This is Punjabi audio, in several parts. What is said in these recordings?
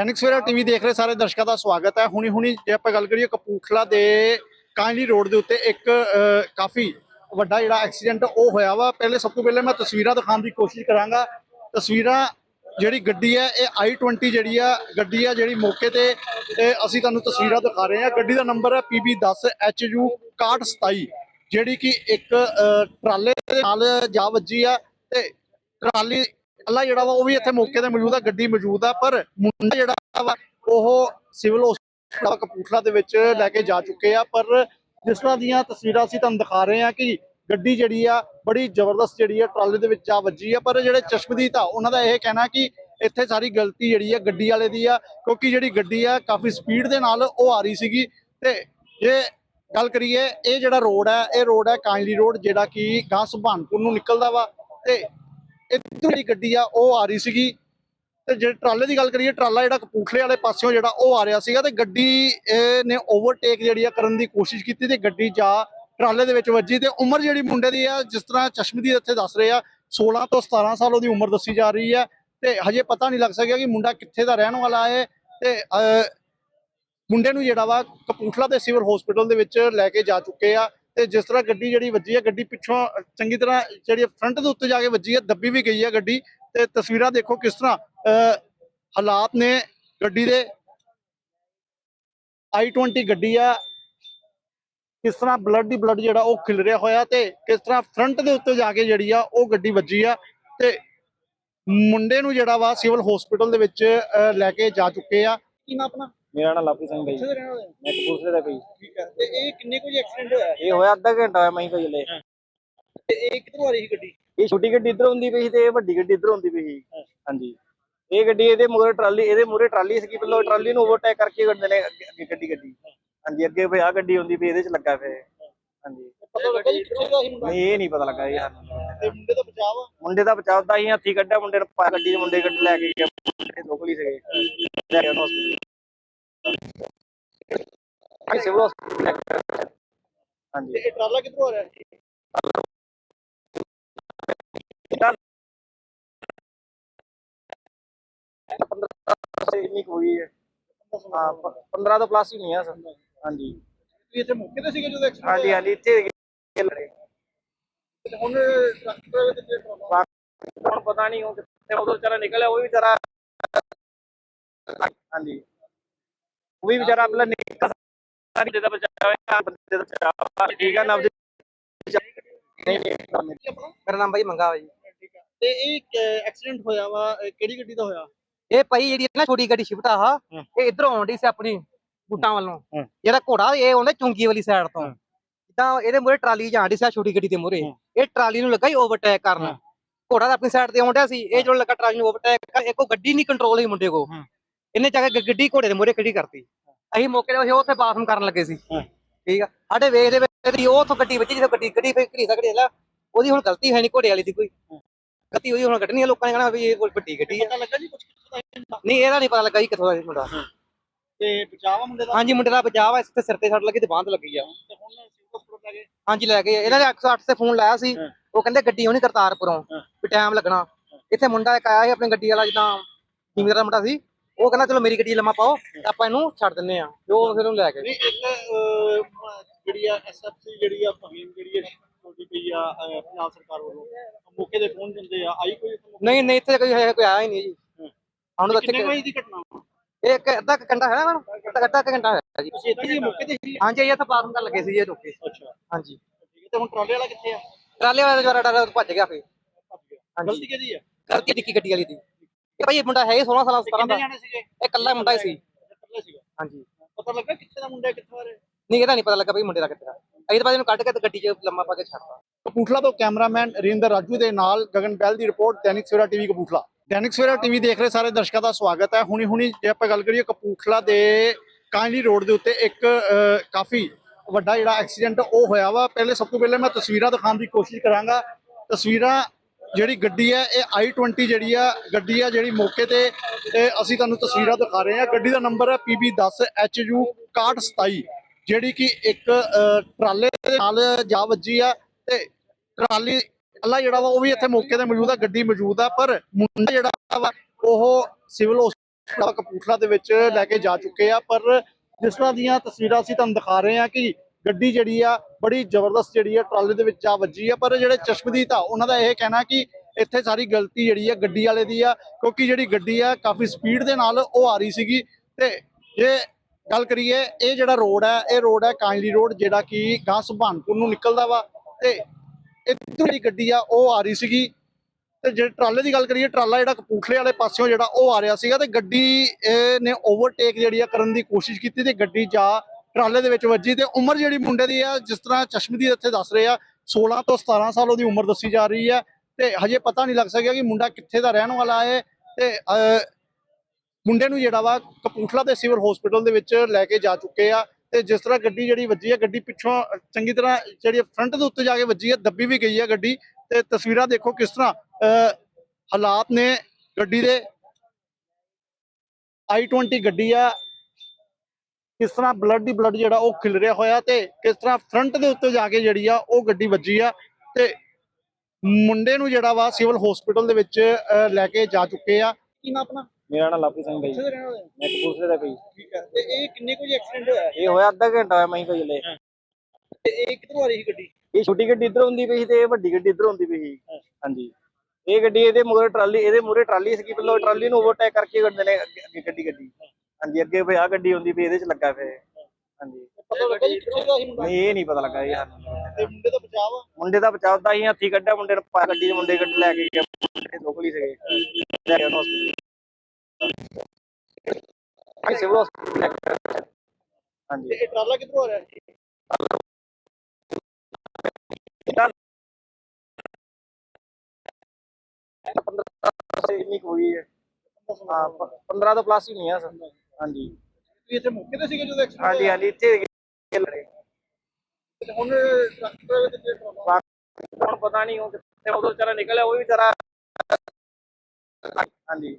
ਦੈਨਿਕ ਸਵੇਰਾ ਟੀਵੀ ਦੇਖ ਰਹੇ ਸਾਰੇ ਦਰਸ਼ਕਾਂ ਦਾ ਸਵਾਗਤ ਹੈ। ਹੁਣੀ ਹੁਣੀ ਜੇ ਆਪਾਂ ਗੱਲ ਕਰੀਏ ਕਪੂਰਥਲਾ ਦੇ ਕਾਂਲੀ ਰੋਡ ਦੇ ਉੱਤੇ ਇੱਕ ਕਾਫੀ ਵੱਡਾ ਜਿਹੜਾ ਐਕਸੀਡੈਂਟ ਉਹ ਹੋਇਆ ਵਾ। ਪਹਿਲੇ ਸਭ ਤੋਂ ਪਹਿਲੇ ਮੈਂ ਤਸਵੀਰਾਂ ਦਿਖਾਉਣ ਦੀ ਕੋਸ਼ਿਸ਼ ਕਰਾਂਗਾ। ਤਸਵੀਰਾਂ ਜਿਹੜੀ ਗੱਡੀ ਹੈ, ਇਹ i20 ਜਿਹੜੀ ਆ, ਗੱਡੀ ਆ ਜਿਹੜੀ ਮੌਕੇ ਤੇ ਅਸੀਂ ਤੁਹਾਨੂੰ ਤਸਵੀਰਾਂ ਦਿਖਾ ਰਹੇ ਹਾਂ। ਗੱਡੀ ਦਾ ਨੰਬਰ ਹੈ PB10HU 6127 ਜਿਹੜੀ ਕਿ ਇੱਕ ਟਰਾਲੇ ਦੇ ਨਾਲ ਜਾ ਵੱਜੀ ਆ ਤੇ ਟਰਾਲੀ ਅੱਲਾ ਜਿਹੜਾ ਵਾ, ਉਹ ਵੀ ਇੱਥੇ ਮੌਕੇ ਤੇ ਮੌਜੂਦ ਆ, ਗੱਡੀ ਮੌਜੂਦ ਆ, ਪਰ ਮੁੰਡਾ ਜਿਹੜਾ ਵਾ, ਉਹ ਸਿਵਲ ਹਸਪਤਾਲ ਕਪੂਰਥਲਾ ਦੇ ਵਿੱਚ ਲੈ ਕੇ ਜਾ ਚੁੱਕੇ ਆ, ਪਰ ਜਿਸ ਤਰ੍ਹਾਂ ਦੀਆਂ ਤਸਵੀਰਾਂ ਅਸੀਂ ਤੁਹਾਨੂੰ ਦਿਖਾ ਰਹੇ ਆ ਕਿ ਗੱਡੀ ਜਿਹੜੀ ਆ, ਬੜੀ ਜ਼ਬਰਦਸਤ ਜਿਹੜੀ ਆ, ਟਰਾਲੇ ਦੇ ਵਿੱਚ ਆ, ਵੱਜੀ ਆ, ਪਰ ਜਿਹੜੇ ਚਸ਼ਮਦੀਦ ਆ, ਉਹਨਾਂ ਦਾ ਇਹ ਕਹਿਣਾ ਕਿ ਇੱਥੇ ਸਾਰੀ ਗਲਤੀ ਜਿਹੜੀ ਆ, ਗੱਡੀ ਵਾਲੇ ਦੀ ਆ, ਕਿਉਂਕਿ ਜਿਹੜੀ ਗੱਡੀ ਆ, ਕਾਫੀ ਸਪੀਡ ਦੇ ਨਾਲ ਉਹ ਆ ਰਹੀ ਸੀਗੀ, ਤੇ ਜੇ ਗੱਲ ਕਰੀਏ, ਇਹ ਜਿਹੜਾ ਰੋਡ ਹੈ ਇਹ ਰੋਡ ਹੈ ਕਾਂਜਲੀ ਰੋਡ, ਜਿਹੜਾ ਕਿ ਗਾਂ ਸੁਭਾਨਪੁਰ ਨੂੰ ਨਿਕਲਦਾ ਵਾ, ਤੇ ਇੱਧਰ ਜਿਹੜੀ ਗੱਡੀ ਆ, ਉਹ ਆ ਰਹੀ ਸੀਗੀ। ਤੇ ਜੇ ਟਰਾਲੇ ਦੀ ਗੱਲ ਕਰੀਏ, ਟਰਾਲਾ ਜਿਹੜਾ ਕਪੂਰਥਲੇ ਵਾਲੇ ਪਾਸਿਓਂ ਜਿਹੜਾ ਉਹ ਆ ਰਿਹਾ ਸੀਗਾ ਤੇ ਗੱਡੀ ਨੇ ਓਵਰਟੇਕ ਜਿਹੜੀ ਆ ਕਰਨ ਦੀ ਕੋਸ਼ਿਸ਼ ਕੀਤੀ ਤੇ ਗੱਡੀ ਜਾ ਟਰਾਲੇ ਦੇ ਵਿੱਚ ਵੱਜੀ ਤੇ ਉਮਰ ਜਿਹੜੀ ਮੁੰਡੇ ਦੀ ਆ, ਜਿਸ ਤਰ੍ਹਾਂ ਚਸ਼ਮਦੀਦ ਇੱਥੇ ਦੱਸ ਰਹੇ ਆ 16 ਤੋਂ 17 ਸਾਲ ਉਹਦੀ ਉਮਰ ਦੱਸੀ ਜਾ ਰਹੀ ਹੈ ਤੇ ਹਜੇ ਪਤਾ ਨਹੀਂ ਲੱਗ ਸਕਿਆ ਕਿ ਮੁੰਡਾ ਕਿੱਥੇ ਦਾ ਰਹਿਣ ਵਾਲਾ ਹੈ ਤੇ ਮੁੰਡੇ ਨੂੰ ਜਿਹੜਾ ਵਾ ਕਪੂਰਥਲਾ ਦੇ ਸਿਵਲ ਹਸਪੀਟਲ ਦੇ ਵਿੱਚ ਲੈ ਕੇ ਜਾ ਚੁੱਕੇ ਆ। ਤੇ ਜਿਸ ਤਰ੍ਹਾਂ ਗੱਡੀ ਜਿਹੜੀ ਵੱਜੀ ਹੈ ਗੱਡੀ ਪਿੱਛੋਂ ਚੰਗੀ ਤਰ੍ਹਾਂ ਜਿਹੜੀ ਫਰੰਟ ਦੇ ਉੱਤੇ ਜਾ ਕੇ ਵੱਜੀ ਹੈ ਦੱਬੀ ਵੀ ਗਈ ਹੈ ਗੱਡੀ ਤੇ ਤਸਵੀਰਾਂ ਦੇਖੋ ਕਿਸ ਤਰ੍ਹਾਂ ਹਾਲਾਤ ਨੇ ਗੱਡੀ ਦੇ। i20 ਗੱਡੀ ਆ ਕਿਸ ਤਰ੍ਹਾਂ ਬਲੱਡ ਦੀ ਬਲੱਡ ਜਿਹੜਾ ਉਹ ਖਿਲ ਰਿਹਾ ਹੋਇਆ ਤੇ ਕਿਸ ਤਰ੍ਹਾਂ ਫਰੰਟ ਦੇ ਉੱਤੇ ਜਾ ਕੇ ਜਿਹੜੀ ਆ ਉਹ ਗੱਡੀ ਵੱਜੀ ਆ ਤੇ ਮੁੰਡੇ ਨੂੰ ਜਿਹੜਾ ਵਾ ਸਿਵਲ ਹਸਪੀਟਲ ਦੇ ਵਿੱਚ ਅਹ, ਲੈ ਕੇ ਜਾ ਚੁੱਕੇ ਆ। ਕੀ ਨਾ ਆਪਣਾ? ਮੇਰਾ ਨਾਮ ਲਾਪੀ ਸਿੰਘ ਭਾਈ ਕਿੱਥੇ ਦੇ ਰਹਿਣ ਵਾਲੇ ਮੈਂ ਕਪੂਰਥਲੇ ਦਾ ਭਾਈ ਠੀਕ ਹੈ। ਤੇ ਇਹ ਕਿੰਨੇ ਕੁ ਐਕਸੀਡੈਂਟ ਹੋਇਆ? ਇਹ ਹੋਇਆ ਅੱਧਾ ਘੰਟਾ ਹੋਇਆ ਮੈਂ ਭਾਈ ਲੈ ਤੇ ਇਹ ਕਿੱਧਰੋਂ ਆ ਰਹੀ ਸੀ ਗੱਡੀ? ਇਹ ਛੋਟੀ ਗੱਡੀ ਇੱਧਰ ਹੁੰਦੀ ਪਈ ਸੀ ਤੇ ਇਹ ਵੱਡੀ ਗੱਡੀ ਇੱਧਰ ਹੁੰਦੀ ਪਈ ਸੀ। ਹਾਂਜੀ। ਇਹ ਗੱਡੀ ਇਹਦੇ ਮੂਹਰੇ ਟਰਾਲੀ ਇਹਦੇ ਮੂਹਰੇ ਟਰਾਲੀ ਸੀ ਪਹਿਲਾਂ ਟਰਾਲੀ ਨੂੰ ਓਵਰਟੇਕ ਕਰਕੇ ਗੱਡੀ ਨੇ ਅੱਗੇ ਅੱਗੇ ਗੱਡੀ ਗੱਡੀ। ਹਾਂਜੀ ਅੱਗੇ ਵੀ ਆ ਗੱਡੀ ਹੁੰਦੀ ਪਈ ਇਹਦੇ ਚ ਲੱਗਾ ਫੇ ਹਾਂਜੀ। ਪਤਾ ਲੱਗਾ ਜੀ ਕਿੱਥੇ ਦਾ ਸੀ ਮੁੰਡਾ? ਨਹੀਂ ਇਹ ਨਹੀਂ ਪਤਾ ਲੱਗਾ ਸਾਨੂੰ ਤੇ ਮੁੰਡੇ ਦਾ ਬਚਾਅ ਵਾ? ਮੁੰਡੇ ਦਾ ਬਚਾਉਂਦਾ ਹੀ ਹੱਥੀ ਕੱਢਿਆ ਮੁੰਡੇ ਨੂੰ ਪਾ ਗੱਡੀ ਦੇ ਮੁੰਡੇ ਗੱਡੀ ਲੈ ਕੇ ਗਿਆ ਮੁੰਡੇ ਹੀ ਸੀਗੇ। ਲੈ ਗਿਆ ਹਸਪੀਟਲ। ਸਿਵਲ ਹਸਪੀਟਲ ਹਾਂਜੀ। ਤੇ ਇਹ ਟਰਾਲਾ ਕਿੱਧਰੋਂ ਆ ਰਿਹਾ? ਸੀ ਇੰਨੀ ਕੁ ਹੋਈ ਹੈ। ਹਾਂ 15 ਤੋਂ ਪਲੱਸ ਹੀ ਨਹੀਂ ਆ ਸਰ। ਹਾਂਜੀ। ਤੁਸੀਂ ਇੱਥੇ ਮੌਕੇ ਤੇ ਸੀਗੇ ਜਦੋਂ ਐਕਸੀਡੈਂਟ ਹਾਂਜੀ ਹਾਂਜੀ ਇੱਥੇ ਹੈਗੇ ਲੜੇ। ਤੇ ਹੁਣ ਟਰੱਕ ਦੇ ਵਿੱਚ ਟਰਾਲਾ ਹੁਣ ਪਤਾ ਨਹੀਂ ਕਿੱਥੇ ਵਿਚਾਰਾ ਨਿਕਲਿਆ ਉਹ ਵੀ ਵਿਚਾਰਾ ਹਾਂਜੀ। ਉਹ ਵੀ ਵਿਚਾਰਾ ਆਪਣਾ ਨਿਕਲ ਸਾਰੀ ਜਿਹਦਾ ਬਚਾਅ ਹੋਇਆ ਬੰਦੇ ਦਾ ਬਚਾਅ। ਠੀਕ ਆ ਨਵ ਨਹੀਂ ਨਹੀਂ ਮੇਰਾ ਨਾਮ ਭਾਈ ਮੰਗਾ ਵਾ ਜੀ ਹੈ ਤੇ ਇਹ ਐਕਸੀਡੈਂਟ ਹੋਇਆ ਵਾ ਕਿਹੜੀ ਗੱਡੀ ਦਾ ਹੋਇਆ ਇਹ ਭਾਈ ਜਿਹੜੀ ਨਾ ਛੋਟੀ ਗੱਡੀ ਸ਼ਿਫਟ ਆ। ਇਹ ਇਧਰੋਂ ਆਉਂਦੀ ਸੀ ਆਪਣੀ ਬੂਟਾਂ ਵੱਲੋਂ। ਜਿਹੜਾ ਘੋੜਾ ਇਹ ਆਉਂਦਾ ਚੁੰਗੀ ਵਾਲੀ ਸਾਈਡ ਤੋਂ। ਜਿੱਦਾਂ ਇਹਦੇ ਮੂਹਰੇ ਟਰਾਲੀ ਜਾਂਦੀ ਸੀ ਛੋਟੀ ਗੱਡੀ ਦੇ ਹਮ। ਇਹ ਟਰਾਲੀ ਨੂੰ ਲੱਗਾ ਹੀ ਓਵਰਟੇਕ ਕਰਨ। ਘੋੜਾ ਤਾਂ ਆਪਣੀ ਸਾਈਡ ਤੇ ਆਉਂਦਾ ਸੀ ਇਹ ਜਦੋਂ ਲੱਗਾ ਟਰਾਲੀ ਨੂੰ ਓਵਰਟੇਕ ਕਰ ਇੱਕੋ ਗੱਡੀ ਨਹੀਂ ਕੰਟਰੋਲ ਹੋਈ ਮੁੰਡੇ ਕੋ। ਇਹਨੇ ਜਾ ਕੇ ਗੱਡੀ ਘੋੜੇ ਦੇ ਮੂਹਰੇ ਖੜੀ ਕਰਤੀ। ਅਸੀਂ ਮੌਕੇ ਤੇ ਅਸੀਂ ਉੱਥੇ ਬਾਥਰੂਮ ਕਰਨ ਲੱਗੇ ਸੀ। ਠੀਕ ਆ? ਸਾਡੇ ਵੇਖਦੇ ਵੇਖਦੇ ਉਹ ਉੱਥੋਂ ਗੱਡੀ ਵੱਜੀ ਜਿੱਥੇ ਗੱਡੀ ਗੱਡੀ ਫੇਰ ਘੜੀ ਸਕੜੀ ਲਾ ਉਹਦੀ ਹੁਣ ਗਲਤੀ ਹੈ ਨਹੀਂ ਘੋੜੇ ਵਾਲੀ ਦੀ ਕੋਈ। ਗਲਤੀ ਉਹਦੀ ਹੁਣ ਕੱਢਣੀ ਆ ਲੋਕਾਂ ਨੇ ਕਹਿਣਾ ਵੀ ਇਹ ਕੋਈ ਵੱਡੀ ਗੱਡੀ ਆ। ਪਤਾ ਲੱਗਾ ਜੀ ਕੁਝ ਦਾ ਨਹੀਂ ਇਹਦਾ ਨਹੀਂ ਪਤਾ ਲੱਗਾ ਜੀ ਕਿੱਥੋਂ ਦਾ ਮੁੰਡਾ। ਤੇ ਵਾ ਮੁੰਡੇ ਦਾ? ਹਾਂਜੀ ਮੁੰਡੇ ਦਾ ਵਾ ਇਸ ਤੇ ਸਿਰ ਤੇ ਸੱਟ ਲੱਗੀ ਤੇ ਬਾਂਹ ਤੇ ਲੱਗੀ ਆ। ਤੇ ਹੁਣ ਸਿਵਲ ਲੈ ਗਏ ਹਾਂਜੀ ਲੈ ਗਏ ਇਹਨਾਂ ਨੇ 108 ਤੇ ਫੋਨ ਲਾਇਆ ਸੀ। ਉਹ ਕਹਿੰਦੇ ਗੱਡੀ ਹੋਣੀ ਕਰਤਾਰਪੁਰੋਂ। ਵੀ ਟਾਈਮ ਲੱਗਣਾ। ਇੱਥੇ ਮੁੰਡਾ ਇੱਕ ਆਇਆ ਸੀ ਆਪਣੀ ਗੱਡੀ ਵਾਲਾ ਜਿੱਦਾਂ ਜਿਮੀਦਾਰ ਦਾ ਮੁੰਡਾ ਸੀ। ਉਹ ਕਹਿੰਦਾ ਚਲੋ ਮੇਰੀ ਗੱਡੀ ਲੰਮਾ ਪਾਓ ਤੇ ਆਪਾਂ ਇਹਨੂੰ ਛੱਡ ਦਿੰਨੇ ਆ ਤੇ ਉਹ ਫਿਰ ਉਹਨੂੰ ਲੈ ਗਏ। ਨਹੀਂ ਇੱਕ ਅਹ, ਜਿਹੜੀ ਆ ਐਸਐਫਸੀ ਜਿਹੜੀ ਆ ਮੁਹਿੰਮ ਜਿਹੜੀ ਆ ਛੋਟੀ ਪਈ ਆ ਅਹ, ਪੰਜਾਬ ਸਰਕਾਰ ਵੱਲੋਂ ਮੌਕੇ ਦੇ ਪਹੁੰਚ ਜਾਂਦੇ ਆ ਆਈ ਕੋਈ ਇੱਥੇ ਮੌਕੇ ਨਹੀਂ ਨਹੀਂ ਇੱਥੇ ਕੋਈ ਹੈ ਕੋਈ ਆਇਆ ਹੀ ਨਹੀਂ ਜੀ। ਹਾਂ। ਹੁਣ ਤਾਂ ਕਿੰਨੇ ਕੁ ਵਜੇ ਦੀ ਘਟਨਾ ਵਾ? ਇਹ ਇੱਕ ਅੱਧਾ ਕੁ ਘੰਟਾ ਹੈ ਨਾ? ਅੱਧਾ ਅੱਧਾ ਕੁ ਘੰਟਾ ਹੈ ਜੀ। ਤੁਸੀਂ ਇੱਥੇ ਜੀ ਮੌਕੇ ਤੇ ਸੀ? ਹਾਂਜੀ ਇਹ ਤਾਂ ਬਾਥਰੂਮ ਕਰਨ ਲੱਗੇ ਸੀ ਇਹ ਰੁਕੇ। ਅੱਛਾ। ਹਾਂਜੀ। ਠੀਕ ਹੈ ਤੇ ਹੁਣ ਟਰਾਲੇ ਵਾਲਾ ਕਿੱਥੇ ਆ? ਟਰਾਲੇ ਵਾਲਾ ਜਵਾਰਾ ਡਰ ਭੱਜ ਗਿਆ ਫਿਰ। ਭੱਜ ਗਿਆ। ਹਾਂਜੀ। ਗਲਤੀ ਕਿਹਦੀ ਆ? ਕਰਤੀ ਟਿੱਕੀ ਗੱਡੀ ਵਾਲੀ ਦੀ। ਇਹ ਭਾਈ ਇਹ ਮੁੰਡਾ ਹੈ ਹੀ 16 ਸਾਲਾਂ 17 ਕਿੰਨੇ ਦਾ ਜਾਣੇ ਸੀਗੇ? ਇਹ ਇਕੱਲਾ ਮੁੰਡਾ ਹੀ ਸੀ। ਇਕੱਲਾ ਸੀਗਾ? ਹਾਂਜੀ। ਪਤਾ ਲੱਗਾ ਕਿੱਥੇ ਦਾ ਮੁੰਡਾ ਕਿੱਥੋਂ ਆ ਰਿਹਾ ਨਹੀਂ ਇਹਦਾ ਨਹੀਂ ਪਤਾ ਲੱਗਾ ਵੀ ਮੁੰਡੇ ਦਾ ਕਿੱਥੇ ਆ ਅਸੀਂ ਤਾਂ ਬਾਅਦ ਇਹਨੂੰ ਕੱਢ ਕੇ ਤੇ ਗੱਡੀ 'ਚ ਲੰਮਾ ਪਾ ਕੇ ਛੱਡਤਾ। ਕਪੂਰਥਲਾ ਤੋਂ ਕੈਮਰਾਮੈਨ ਰਿੰਦਰ ਰਾਜੂ ਦੇ ਨਾਲ ਗਗਨ ਬੈਲ ਦੀ report Dainik Savera TV Kapurthala. Dainik Savera TV ਦੇਖ ਰਹੇ ਸਾਰੇ ਦਰਸ਼ਕਾਂ ਦਾ ਸਵਾਗਤ ਹੈ। ਹੁਣੀ ਹੁਣੀ ਜੇ ਆਪਾਂ ਗੱਲ ਕਰੀਏ ਕਪੂਰਥਲਾ ਦੇ ਕਾਂਲੀ ਰੋਡ ਦੇ ਉੱਤੇ ਇੱਕ ਕਾਫੀ ਵੱਡਾ ਜਿਹੜਾ ਐਕਸੀਡੈਂਟ ਉਹ ਹੋਇਆ ਵਾ। ਪਹਿਲੇ ਸਭ ਤੋਂ ਪਹਿਲੇ ਮੈਂ ਤਸਵੀਰਾਂ ਦਿਖਾਉਣ ਦੀ ਕੋਸ਼ਿਸ਼ ਕਰਾਂਗਾ। ਤਸਵੀਰਾਂ ਜਿਹੜੀ ਗੱਡੀ ਹੈ, ਇਹ i20 ਜਿਹੜੀ ਆ, ਗੱਡੀ ਆ ਜਿਹੜੀ ਮੌਕੇ ਤੇ ਅਸੀਂ ਤੁਹਾਨੂੰ ਤਸਵੀਰਾਂ ਦਿਖਾ ਰਹੇ ਹਾਂ। ਗੱਡੀ ਦਾ ਨੰਬਰ ਹੈ PB10HU 6127 ਜਿਹੜੀ ਕਿ ਇੱਕ ਟਰਾਲੇ ਦੇ ਨਾਲ ਜਾ ਵੱਜੀ ਆ, ਤੇ ਟਰਾਲੀ ਅੱਲਾ ਜਿਹੜਾ ਵਾ, ਉਹ ਵੀ ਇੱਥੇ ਮੌਕੇ ਤੇ ਮੌਜੂਦ ਆ, ਗੱਡੀ ਮੌਜੂਦ ਆ, ਪਰ ਮੁੰਡਾ ਜਿਹੜਾ ਵਾ, ਉਹ ਸਿਵਲ ਜਿਹੜਾ ਕਪੂਰਥਲਾ ਦੇ ਵਿੱਚ ਲੈ ਕੇ ਜਾ ਚੁੱਕੇ ਆ, ਪਰ ਜਿਸ ਤਰ੍ਹਾਂ ਦੀਆਂ ਤਸਵੀਰਾਂ ਅਸੀਂ ਤੁਹਾਨੂੰ ਦਿਖਾ ਰਹੇ ਹਾਂ ਕਿ ਗੱਡੀ ਜਿਹੜੀ ਆ ਬੜੀ ਜ਼ਬਰਦਸਤ ਜਿਹੜੀ ਆ ਟਰਾਲੇ ਦੇ ਵਿੱਚ ਜਾ ਵੱਜੀ ਆ, ਪਰ ਜਿਹੜੇ ਚਸ਼ਮਦੀਦ ਆ, ਉਹਨਾਂ ਦਾ ਇਹ ਕਹਿਣਾ ਕਿ ਇੱਥੇ ਸਾਰੀ ਗਲਤੀ ਜਿਹੜੀ ਆ ਗੱਡੀ ਵਾਲੇ ਦੀ ਆ, ਕਿਉਂਕਿ ਜਿਹੜੀ ਗੱਡੀ ਆ ਕਾਫੀ ਸਪੀਡ ਦੇ ਨਾਲ ਉਹ ਆ ਰਹੀ ਸੀਗੀ ਤੇ ਜੇ ਗੱਲ ਕਰੀਏ, ਇਹ ਜਿਹੜਾ ਰੋਡ ਹੈ ਇਹ ਰੋਡ ਹੈ ਕਾਂਜਲੀ ਰੋਡ, ਜਿਹੜਾ ਕਿ ਗਾਂ ਸੁਭਾਨਪੁਰ ਨੂੰ ਨਿਕਲਦਾ ਵਾ ਤੇ ਇੱਥੋਂ ਜਿਹੜੀ ਗੱਡੀ ਆ, ਉਹ ਆ ਰਹੀ ਸੀਗੀ ਤੇ ਜੇ ਟਰਾਲੇ ਦੀ ਗੱਲ ਕਰੀਏ, ਟਰਾਲਾ ਜਿਹੜਾ ਕਪੂਰਥਲੇ ਵਾਲੇ ਪਾਸਿਓਂ ਜਿਹੜਾ ਉਹ ਆ ਰਿਹਾ ਸੀਗਾ ਤੇ ਗੱਡੀ ਨੇ ਓਵਰਟੇਕ ਜਿਹੜੀ ਆ ਕਰਨ ਦੀ ਕੋਸ਼ਿਸ਼ ਕੀਤੀ ਤੇ ਗੱਡੀ ਜਾ ਟਰਾਲੇ ਦੇ ਵਿੱਚ ਵੱਜੀ ਤੇ ਉਮਰ ਜਿਹੜੀ ਮੁੰਡੇ ਦੀ ਆ, ਜਿਸ ਤਰ੍ਹਾਂ ਚਸ਼ਮਦੀਦ ਇੱਥੇ ਦੱਸ ਰਹੇ ਆ 16 ਤੋਂ 17 ਸਾਲ ਉਹਦੀ ਉਮਰ ਦੱਸੀ ਜਾ ਰਹੀ ਹੈ ਤੇ ਹਜੇ ਪਤਾ ਨਹੀਂ ਲੱਗ ਸਕਿਆ ਕਿ ਮੁੰਡਾ ਕਿੱਥੇ ਦਾ ਰਹਿਣ ਵਾਲਾ ਹੈ ਤੇ ਮੁੰਡੇ ਨੂੰ ਜਿਹੜਾ ਵਾ ਕਪੂਰਥਲਾ ਦੇ ਸਿਵਲ ਹਸਪੀਟਲ ਦੇ ਵਿੱਚ ਲੈ ਕੇ ਜਾ ਚੁੱਕੇ ਆ ਤੇ ਜਿਸ ਤਰ੍ਹਾਂ ਗੱਡੀ ਜਿਹੜੀ ਵੱਜੀ ਹੈ ਗੱਡੀ ਪਿੱਛੋਂ ਚੰਗੀ ਤਰ੍ਹਾਂ ਜਿਹੜੀ ਫਰੰਟ ਦੇ ਉੱਤੇ ਜਾ ਕੇ ਵੱਜੀ ਹੈ ਦੱਬੀ ਵੀ ਗਈ ਹੈ ਗੱਡੀ ਤੇ ਤਸਵੀਰਾਂ ਦੇਖੋ ਕਿਸ ਤਰ੍ਹਾਂ ਹਾਲਾਤ ਨੇ ਗੱਡੀ ਦੇ। i20 ਗੱਡੀ ਆ ਕਿਸ ਤਰ੍ਹਾਂ ਬਲੱਡ ਦੀ ਬਲੱਡ ਜਿਹੜਾ ਉਹ ਖਿਲ ਰਿਹਾ ਹੋਇਆ ਤੇ ਕਿਸ ਤਰ੍ਹਾਂ ਫਰੰਟ ਦੇ ਉੱਤੇ ਜਾ ਕੇ ਜਿਹੜੀ ਆ ਉਹ ਗੱਡੀ ਵੱਜੀ ਆ ਤੇ ਮੁੰਡੇ ਨੂੰ ਜਿਹੜਾ ਵਾ ਸਿਵਲ ਹਸਪੀਟਲ ਦੇ ਵਿੱਚ ਲੈ ਕੇ ਜਾ ਚੁੱਕੇ ਆ। ਕੀ ਨਾ ਆਪਣਾ? ਮੇਰਾ ਨਾਮ ਲਾਪੀ ਸਿੰਘ ਭਾਈ ਮੈਂ ਕਪੂਰਥਲੇ ਦਾ ਭਾਈ। ਠੀਕ ਹੈ ਤੇ ਇਹ ਕਿੰਨੇ ਕੁ ਐਕਸੀਡੈਂਟ ਹੋਇਆ? ਇਹ ਹੋਇਆ ਅੱਧਾ ਘੰਟਾ ਹੋਇਆ ਮੈਂ ਕੋਈ ਜਲੇ ਤੇ ਇਹ ਕਿੱਧਰੋਂ ਆ ਰਹੀ ਸੀ ਗੱਡੀ? ਇਹ ਛੋਟੀ ਗੱਡੀ ਇੱਧਰ ਹੁੰਦੀ ਪਈ ਸੀ ਤੇ ਇਹ ਵੱਡੀ ਗੱਡੀ ਇੱਧਰ ਹੁੰਦੀ ਪਈ ਸੀ। ਹਾਂਜੀ। ਇਹ ਗੱਡੀ ਇਹਦੇ ਮੂਹਰੇ ਟਰਾਲੀ ਇਹਦੇ ਮੂਹਰੇ ਟਰਾਲੀ ਸੀਗੀ ਪਹਿਲਾਂ ਟਰਾਲੀ ਨੂੰ ਓਵਰਟੇਕ ਕਰਕੇ ਗੱਡੀ ਨੇ ਅੱਗੇ ਅੱਗੇ ਗੱਡੀ ਗੱਡੀ ਹਾਂਜੀ ਅੱਗੇ ਵੀ ਆ ਗੱਡੀ ਹੁੰਦੀ ਪਈ ਇਹਦੇ ਚ ਲੱਗਾ ਫੇ ਹਾਂਜੀ। ਪਤਾ ਲੱਗਾ ਜੀ ਕਿੱਥੇ ਦਾ ਸੀ ਮੁੰਡਾ? ਨਹੀਂ ਇਹ ਨਹੀਂ ਪਤਾ ਲੱਗਾ ਸਾਨੂੰ ਤੇ ਮੁੰਡੇ ਦਾ ਬਚਾਅ ਵਾ ਮੁੰਡੇ ਦਾ ਬਚਾਉਂਦਾ ਹੀ ਹੱਥੀ ਕੱਢਿਆ ਮੁੰਡੇ ਨੂੰ ਪਾ ਗੱਡੀ ਦੇ ਮੁੰਡੇ ਗੱਡੀ ਲੈ ਕੇ ਗਿਆ ਮੁੰਡੇ ਲੋਕਲ ਹੀ ਸੀਗੇ। ਲੈ ਗਿਆ ਹਸਪੀਟਲ ਸਿਵਲ ਹਸਪੀਟਲ ਹਾਂਜੀ। ਤੇ ਇਹ ਟਰਾਲਾ ਕਿੱਧਰੋਂ ਆ ਰਿਹਾ ਸੀ ਇੰਨੀ ਕੁ ਹੋਈ ਹੈ। ਹਾਂ 15 ਤੋਂ ਪਲੱਸ ਹੀ ਨਹੀਂ ਆ ਸਰ। ਹਾਂਜੀ। ਤੁਸੀਂ ਇੱਥੇ ਮੌਕੇ ਤੇ ਸੀਗੇ ਜਦੋਂ ਐਕਸੀਡੈਂਟ ਹਾਂਜੀ ਹਾਂਜੀ ਇੱਥੇ ਹੈਗੇ ਲੜੇ ਤੇ ਹੁਣ ਟਰੱਕ ਦੇ ਤੇ ਟਰਾਲਾ ਹੁਣ ਪਤਾ ਨਹੀਂ ਉਹ ਕਿੱਥੇ ਉਦੋਂ ਵਿਚਾਰਾ ਨਿਕਲਿਆ ਉਹ ਵੀ ਵਿਚਾਰਾ ਹਾਂਜੀ।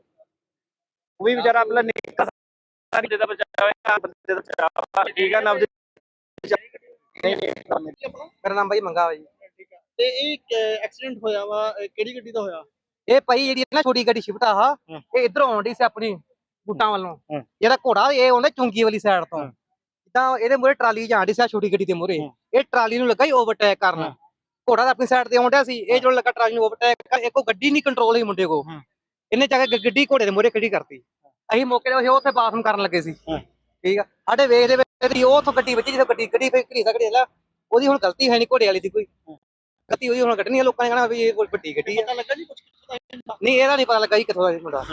ਉਹ ਵੀ ਵਿਚਾਰਾ ਪਹਿਲਾਂ ਨਿਕਲ ਬੰਦੇ ਦਾ ਬਚਾਅ ਹੋਇਆ ਬੰਦੇ ਦਾ ਬਚਾਅ ਹੋਇਆ। ਠੀਕ ਹੈ ਨਬਜ ਨਹੀਂ ਨਹੀਂ ਕੀ ਆਪਣਾ? ਮੇਰਾ ਨਾਮ ਭਾਈ ਮੰਗਾ ਵਾ ਜੀ। ਠੀਕ ਹੈ ਤੇ ਇਹ ਐਕਸੀਡੈਂਟ ਹੋਇਆ ਵਾ ਕਿਹੜੀ ਗੱਡੀ ਦਾ ਹੋਇਆ? ਇਹ ਭਾਈ ਜਿਹੜੀ ਨਾ ਛੋਟੀ ਗੱਡੀ ਸ਼ਿਫਟ ਆ। ਇਹ ਇਧਰੋਂ ਆਉਂਦੀ ਸੀ ਆਪਣੀ। ਬੂਟਾਂ ਵੱਲੋਂ। ਹੂੰ। ਜਿਹੜਾ ਘੋੜਾ ਇਹ ਆਉਂਦਾ ਚੁੰਗੀ ਵਾਲੀ ਸਾਈਡ ਤੋਂ। ਹੂੰ। ਜਿੱਦਾਂ ਇਹਦੇ ਮੂਹਰੇ ਟਰਾਲੀ ਜਾਂਦੀ ਸੀ ਆਹ ਛੋਟੀ ਗੱਡੀ ਦੇ ਮੂਹਰੇ ਹੂੰ। ਇਹ ਟਰਾਲੀ ਨੂੰ ਲੱਗਾ ਹੀ ਓਵਰਟੇਕ ਕਰਨ। ਹੂੰ। ਘੋੜਾ ਤਾਂ ਆਪਣੀ ਸਾਈਡ ਤੇ ਆਉਂਦਾ ਸੀ। ਇਹ ਜਦੋਂ ਲੱਗਾ ਟਰਾਲੀ ਨੂੰ ਓਵਰਟੇਕ ਕਰ ਇੱਕੋ ਗੱਡੀ ਨਹੀਂ ਕੰਟਰੋਲ ਹੀ ਮੁੰਡੇ ਕੋ ਹੂੰ। ਇਹਨੇ ਜਾ ਕੇ ਗੱਡੀ ਘੋੜੇ ਦੇ ਮੂਹਰੇ ਖੜੀ ਕਰਤੀ। ਅਸੀਂ ਮੌਕੇ ਤੇ ਉੱਥੇ ਬਾਥਰੂਮ ਕਰਨ ਲੱਗੇ ਸੀ। ਹੂੰ। ਠੀਕ ਆ? ਸਾਡੇ ਵੇਖਦੇ ਵੇਖਦੇ ਉਹ ਉੱਥੋਂ ਗੱਡੀ ਵੱਜੀ ਜਿੱਥੇ ਗੱਡੀ ਗੱਡੀ ਫੇਰ ਘੜੀ ਸਕੜੀ ਲੈ ਉਹਦੀ ਹੁਣ ਗਲਤੀ ਹੈ ਨਹੀਂ ਘੋੜੇ ਵਾਲੀ ਦੀ ਕੋਈ। ਗਲਤੀ ਉਹਦੀ ਹੁਣ ਕੱਢਣੀ ਆ ਲੋਕਾਂ ਨੇ ਕਹਿਣਾ ਵੀ ਇਹ ਵੱਡੀ ਗੱਡੀ ਜੀ ਮੁੰਡਾ? ਨਹੀਂ ਇਹਦਾ ਨਹੀਂ ਪਤਾ ਲੱਗਾ ਜੀ ਕਿੱਥੋਂ ਦਾ ਮੁੰਡਾ।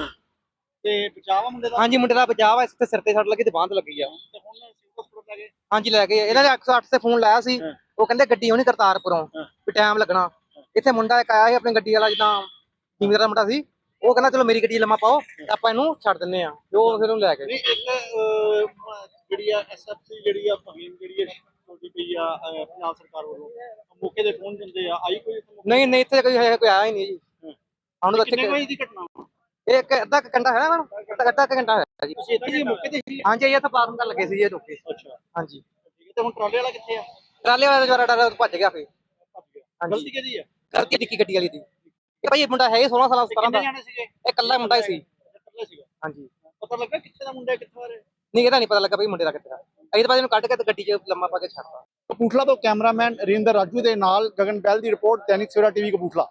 ਤੇ ਬਚਾਅ ਵਾ ਮੁੰਡੇ ਦਾ? ਹਾਂਜੀ ਮੁੰਡੇ ਦਾ ਬਚਾਅ ਇਸ ਤੇ ਸਿਰ ਤੇ ਸੱਟ ਲੱਗੀ ਤੇ ਬਾਂਹ ਤੇ ਲੱਗੀ ਆ। ਤੇ ਹੁਣ ਸਿਵਲ ਹਸਪੀਟਲ ਲੈ ਗਏ? ਹਾਂਜੀ ਲੈ ਗਏ। ਇਹਨਾਂ ਨੇ 108 ਤੇ ਫੋਨ ਲਾਇਆ ਸੀ। ਹਾਂ। ਉਹ ਕਹਿੰਦੇ ਗੱਡੀ ਹੋਣੀ ਕਰਤਾਰਪੁਰੋਂ ਹਾਂ। ਵੀ ਟਾਈਮ ਲੱਗਣਾ। ਇੱਥੇ ਮੁੰਡਾ ਇੱਕ ਆਇਆ ਸੀ ਆਪਣੀ ਗੱਡੀ ਵਾਲਾ ਜਿੱਦਾਂ ਜਿਮੀਦਾਰ ਦਾ ਮੁੰਡਾ ਸੀ। ਉਹ ਕਹਿੰਦਾ ਚਲੋ ਮੇਰੀ ਗੱਡੀ 'ਚ ਲੰਮਾ ਪਾਓ ਤੇ ਆਪਾਂ ਇਹਨੂੰ ਛੱਡ ਦਿੰਨੇ ਆ। ਤੇ ਉਹ ਫਿਰ ਉਹਨੂੰ ਲੈ ਗਏ। ਨਹੀਂ ਇੱਕ ਅਹ, ਮ- ਜਿਹੜੀ ਆ ਐਸਐਫਸੀ ਜਿਹੜੀ ਆ ਫਹੀਮ ਜਿਹੜੀ ਆ ਛੋਟੀ ਪਈ ਆ ਅਹ, ਪੰਜਾਬ ਸਰਕਾਰ ਵੱਲੋਂ। ਮੌਕੇ ਦੇ ਫੋਨ ਦਿੰਦੇ ਆ। ਆਈ ਕੋਈ ਨਹੀਂ ਨਹੀਂ ਇੱਥੇ ਕੋਈ ਹੈ- ਕੋਈ ਆਇਆ ਹੀ ਨਹੀਂ ਜੀ। ਹੂੰ। ਹੁਣ ਤਾਂ ਕਿੰਨੇ ਇੱਥੇ ਵਜੇ ਦੀ ਘਟਨਾ ਵਾ? ਇਹ ਇੱਕ ਅੱਧਾ ਕੁ ਘੰਟਾ ਹੈ ਨਾ ਅੱਧਾ ਅੱਧਾ ਕੁ ਘੰਟਾ ਹੈ ਜੀ। ਤੁਸੀਂ ਇੱਥੇ ਹੀ ਮੌਕੇ ਤੇ ਸੀ? ਹਾਂਜੀ ਇਹ ਇੱਥੇ ਬਾਥਰੂਮ ਕਰਨ ਲੱਗੇ ਸੀ ਜੀ ਇਹ ਲੋਕੇ। ਅੱਛਾ। ਹਾਂਜੀ। ਠੀਕ ਹੈ ਤੇ ਹੁਣ ਟਰਾਲੇ ਵਾਲਾ ਕਿੱਥੇ ਆ? ਟਰਾਲੇ ਵਾਲਾ ਜਵਾਰਾ ਡਰ ਭੱਜ ਗਿਆ ਫਿਰ। ਭੱਜ ਗਿਆ। ਹਾਂਜੀ। ਗਲਤੀ ਕਿਹਦੀ ਆ? ਕਰਕੇ ਨਿੱਕੀ ਗੱਡੀ ਵਾਲੀ ਦੀ। ਇਹ ਭਾਈ ਇਹ ਮੁੰਡਾ ਹੈ ਹੀ 16 ਸਾਲਾਂ ਤੇ 17 ਕਿੰਨੇ ਦਾ। ਜਾਣੇ ਸੀਗੇ? ਇਹ ਇਕੱਲਾ ਮੁੰਡਾ ਹੀ ਸੀ। ਹਾਂਜੀ। ਪਤਾ ਲੱਗਾ ਕਿੱਥੇ ਦਾ ਮੁੰਡਾ ਕਿੱਥੋਂ ਆ ਰਿਹਾ? ਨਹੀਂ ਇਹਦਾ ਨਹੀਂ ਪਤਾ ਲੱਗਾ ਭਾਈ ਮੁੰਡੇ ਦਾ ਕਿੱਥੇ ਦਾ ਅਸੀਂ ਤਾਂ ਬਾਅਦ ਇਹਨੂੰ ਕੱਢ ਕੇ ਤੇ ਗੱਡੀ 'ਚ ਲੰਮਾ ਪਾ ਕੇ ਛੱਡਤਾ। ਕਪੂਰਥਲਾ ਤੋਂ ਕੈਮਰਾਮੈਨ ਰਿੰਦਰ ਰਾਜੂ ਦੇ ਨਾਲ ਗਗਨ ਬੈਲ ਦੀ ਰਿਪੋਰਟ ਦੈਨਿਕ ਸਵੇਰਾ ਟੀਵੀ ਕਪੂਰਥਲਾ।